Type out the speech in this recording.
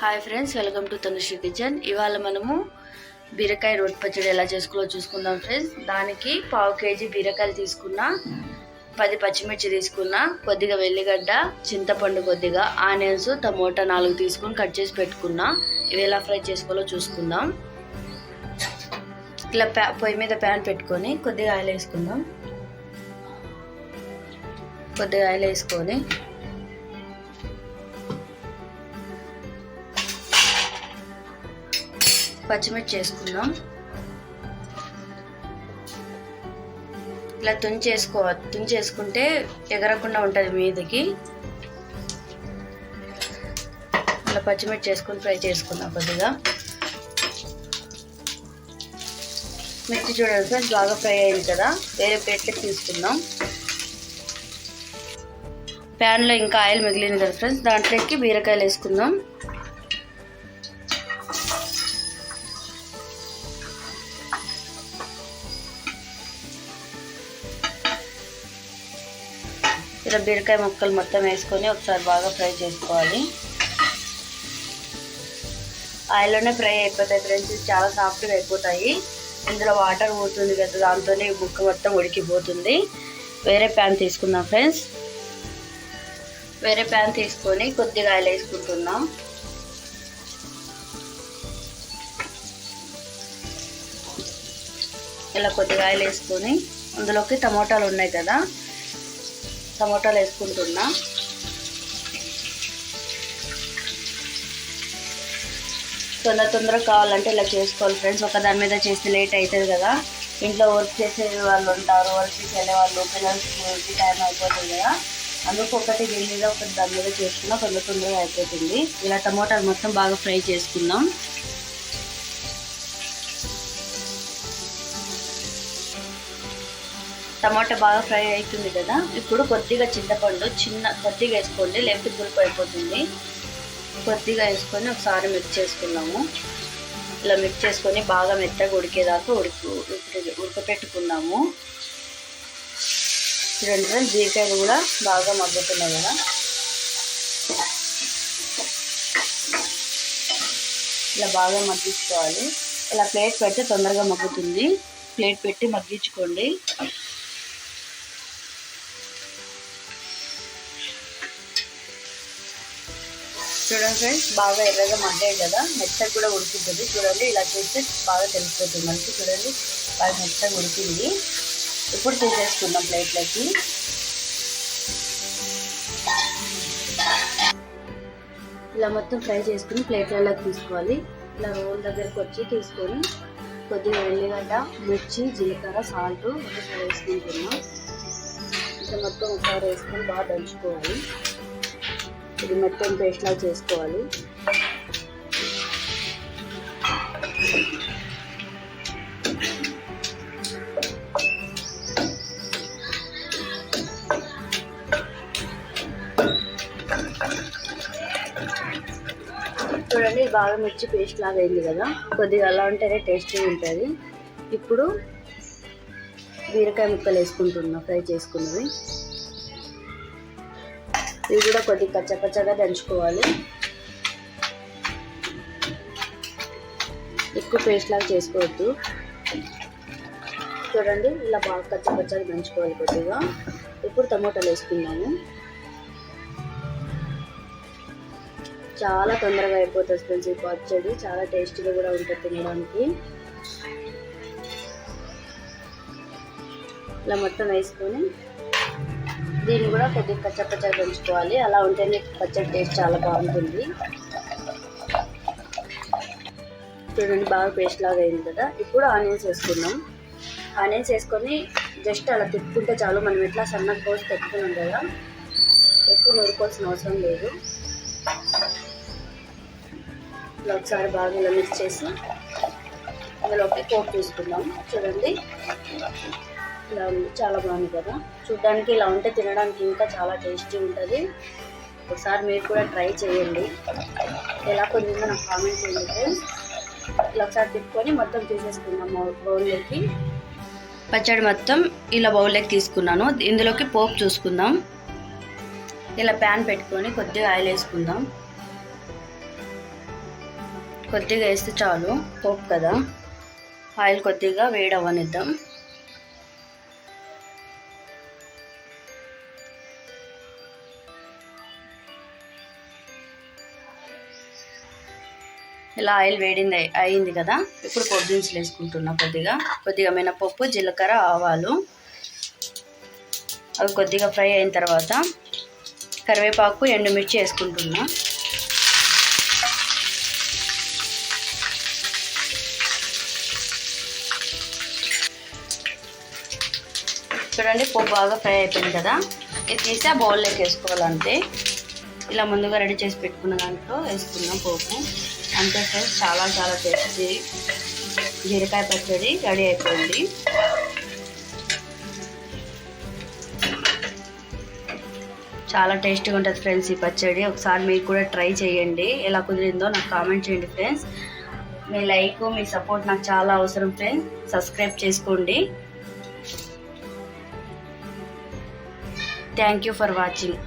Hi friends welcome to Tanushi kitchen ఇవాళ మనము బీరకాయ రొట్టె పచ్చడి ఎలా చేసుకోవాలో చూసుకుందాం ఫ్రెండ్స్ దానికి పావు కేజీ బీరకాయలు తీసుకున్న పది పచ్చిమిర్చి తీసుకున్న కొద్దిగా వెల్లిగడ్డ చింతపండు కొద్దిగా ఆనియన్స్ టమోటా నాలుగు తీసుకుని కట్ చేసి పెట్టుకున్నా ఇవి ఎలా ఫ్రై చేసుకోవాలో చూసుకుందాం. ఇట్లా ప్యా పొయ్యి మీద ప్యాన్ పెట్టుకొని కొద్దిగా ఆయిల్ వేసుకుందాం. కొద్దిగా ఆయిల్ వేసుకొని పచ్చిమిర్చి వేసుకుందాం. ఇలా తుంచేసుకో తుంచేసుకుంటే ఎగరకుండా ఉంటుంది మీదకి. ఇలా పచ్చిమిర్చి వేసుకొని ఫ్రై చేసుకుందాం కొద్దిగా. మిర్చి చూడండి ఫ్రెండ్స్ బాగా ఫ్రై అయింది కదా. వేరే ప్లేట్లకి తీసుకుందాం. ప్యాన్లో ఇంకా ఆయిల్ మిగిలింది కదా ఫ్రెండ్స్ దాంట్లోకి బీరకాయలు వేసుకుందాం. ఇలా బీరకాయ ముక్కలు మొత్తం వేసుకొని ఒకసారి బాగా ఫ్రై చేసుకోవాలి. ఆయిల్లోనే ఫ్రై అయిపోతాయి ఫ్రెండ్స్ ఇది చాలా సాఫ్ట్గా అయిపోతాయి. ఇందులో వాటర్ పోతుంది కదా దాంతోనే ముక్క మొత్తం ఉడికిపోతుంది. వేరే ప్యాన్ తీసుకుందాం ఫ్రెండ్స్. వేరే ప్యాన్ తీసుకొని కొద్దిగా ఆయిల్ వేసుకుంటున్నాం. ఇలా కొద్దిగా ఆయిల్ వేసుకొని అందులోకి టమోటాలు ఉన్నాయి కదా టమోటాలు వేసుకుంటున్నా. తొందర తొందరగా కావాలంటే ఇలా చేసుకోవాలి ఫ్రెండ్స్. ఒక దాని మీద చేస్తే లేట్ అవుతుంది కదా. ఇంట్లో వర్క్ చేసే వాళ్ళు ఉంటారు వర్క్ వెళ్ళే వాళ్ళు పిల్లలకి టైం అయిపోతుంది కదా. అందుకు ఒకటి దీని మీద ఒకటి దాని మీద చేసుకున్నా తొందర తొందరగా అయిపోతుంది. ఇలా టమోటాలు మొత్తం బాగా ఫ్రై చేసుకుందాం. టమాటా బాగా ఫ్రై అవుతుంది కదా. ఇప్పుడు కొద్దిగా చింతపండు చిన్న కొద్దిగా వేసుకోండి. లేకపోతే పులుపు అయిపోతుంది. కొద్దిగా వేసుకొని ఒకసారి మిక్స్ చేసుకున్నాము ఇలా మిక్స్ చేసుకొని బాగా మెత్తగా ఉడికేదాకా ఉడికి ఉడకపెట్టుకున్నాము చూడండి ఫ్రెండ్స్ బీరకాయలు కూడా బాగా మగ్గుతున్నాయి కదా. ఇలా బాగా మగ్గించుకోవాలి. ఇలా ప్లేట్ పెడితే తొందరగా మగ్గుతుంది. ప్లేట్ పెట్టి మగ్గించుకోండి. చూడండి ఫ్రెండ్స్ బాగా ఎర్రగా మగ్గాయి కదా మెత్తగా కూడా ఉడుకుతుంది చూడండి ఇలా చేస్తే బాగా తెలిసిపోతుంది మనకి. చూడండి బాగా మెత్తగా ఉడికింది. ఇప్పుడు తీసేసుకుందాం ప్లేట్లోకి. ఇలా మొత్తం ఫ్రై చేసుకుని ప్లేట్లలోకి తీసుకోవాలి. ఇలా రోల్ దగ్గరకు వచ్చి తీసుకొని కొద్దిగా ఎల్లిగడ్డ మిర్చి జీలకర్ర సాల్ట్ ఒకసారి వేసుకుంటున్నాం. ఇంకా మొత్తం ఒకసారి వేసుకొని బాగా దంచుకోవాలి. ఇది మొత్తం పేస్ట్లా చేసుకోవాలి. చూడండి బాగా మిర్చి పేస్ట్ లాగా అయింది కదా. కొద్దిగా అలా ఉంటేనే టేస్టీ ఉంటుంది. ఇప్పుడు బీరకాయ ముక్కలు వేసుకుంటున్నా ఫ్రై చేసుకున్నవి. ఇవి కూడా కొద్దిగా కచ్చపచ్చగా దంచుకోవాలి. ఎక్కువ పేస్ట్ లాగా చేసుకోవద్దు. చూడండి ఇలా బాగా కచ్చపచ్చగా దంచుకోవాలి కొద్దిగా. ఇప్పుడు టమోటాలు వేసుకున్నాము చాలా తొందరగా అయిపోతుంది ఫ్రెండ్స్ ఈ పచ్చడి. చాలా టేస్టీగా కూడా ఉంటుంది తినడానికి. ఇలా మొత్తం వేసుకొని దీన్ని కూడా కొద్దిగా కచ్చపచ్చగా పెంచుకోవాలి అలా ఉంటేనే పచ్చడి టేస్ట్ చాలా బాగుంటుంది. చూడండి బాగా పేస్ట్ లాగా అయింది కదా. ఇప్పుడు ఆనియన్స్ వేసుకుందాం. ఆనియన్స్ వేసుకొని జస్ట్ అలా తిప్పుకుంటే చాలు. మనం ఎట్లా సన్న కోసి పెట్టుకున్నాం కదా ఎక్కువ నూరుకోవాల్సిన అవసరం లేదు. ఇలా ఒకసారి బాగా ఇలా మిక్స్ చేసి అందులోకి పోపు తీసుకుందాం. చూడండి. ఇలా ఉంది చాలా బాగుంది కదా. చూడడానికి ఇలా ఉంటే తినడానికి ఇంకా చాలా టేస్టీ ఉంటుంది. ఒకసారి మీరు కూడా ట్రై చేయండి. ఎలా కొంచెం నాకు కామెంట్ చేయండి. ఇలా ఒకసారి తిప్పుకొని మొత్తం తీసేసుకుందాం బౌల్లోకి. పచ్చడి మొత్తం ఇలా బౌల్లోకి తీసుకున్నాను. ఇందులోకి పోపు చూసుకుందాం. ఇలా ప్యాన్ పెట్టుకొని కొద్దిగా ఆయిల్ వేసుకుందాం. కొద్దిగా వేస్తే చాలు పోపు కదా. ఆయిల్ కొద్దిగా వేడి అవ్వనిద్దాం ఇలా ఆయిల్ వేడింది అయింది కదా. ఇప్పుడు పొడి దినుసులు వేసుకుంటున్నా కొద్దిగా. కొద్దిగా మినపప్పు జీలకర్ర ఆవాలు. అవి కొద్దిగా ఫ్రై అయిన తర్వాత కరివేపాకు ఎండుమిర్చి వేసుకుంటున్నా. చూడండి పోపు బాగా ఫ్రై అయిపోయింది కదా. ఇది తీసి ఆ బౌల్లోకి వేసుకోవాలంటే ఇలా ముందుగా రెడీ చేసి పెట్టుకున్న దాంట్లో వేసుకున్నాం పోపు అంతే ఫ్రెండ్స్ చాలా చాలా టేస్టీ జీరకాయ పచ్చడి రెడీ అయిపోయింది. చాలా టేస్టీగా ఉంటుంది ఫ్రెండ్స్ ఈ పచ్చడి. ఒకసారి మీరు కూడా ట్రై చేయండి. ఎలా కుదిరిందో నాకు కామెంట్ చేయండి ఫ్రెండ్స్. మీ లైక్ మీ సపోర్ట్ నాకు చాలా అవసరం ఫ్రెండ్స్. సబ్స్క్రైబ్ చేసుకోండి. Thank you for watching.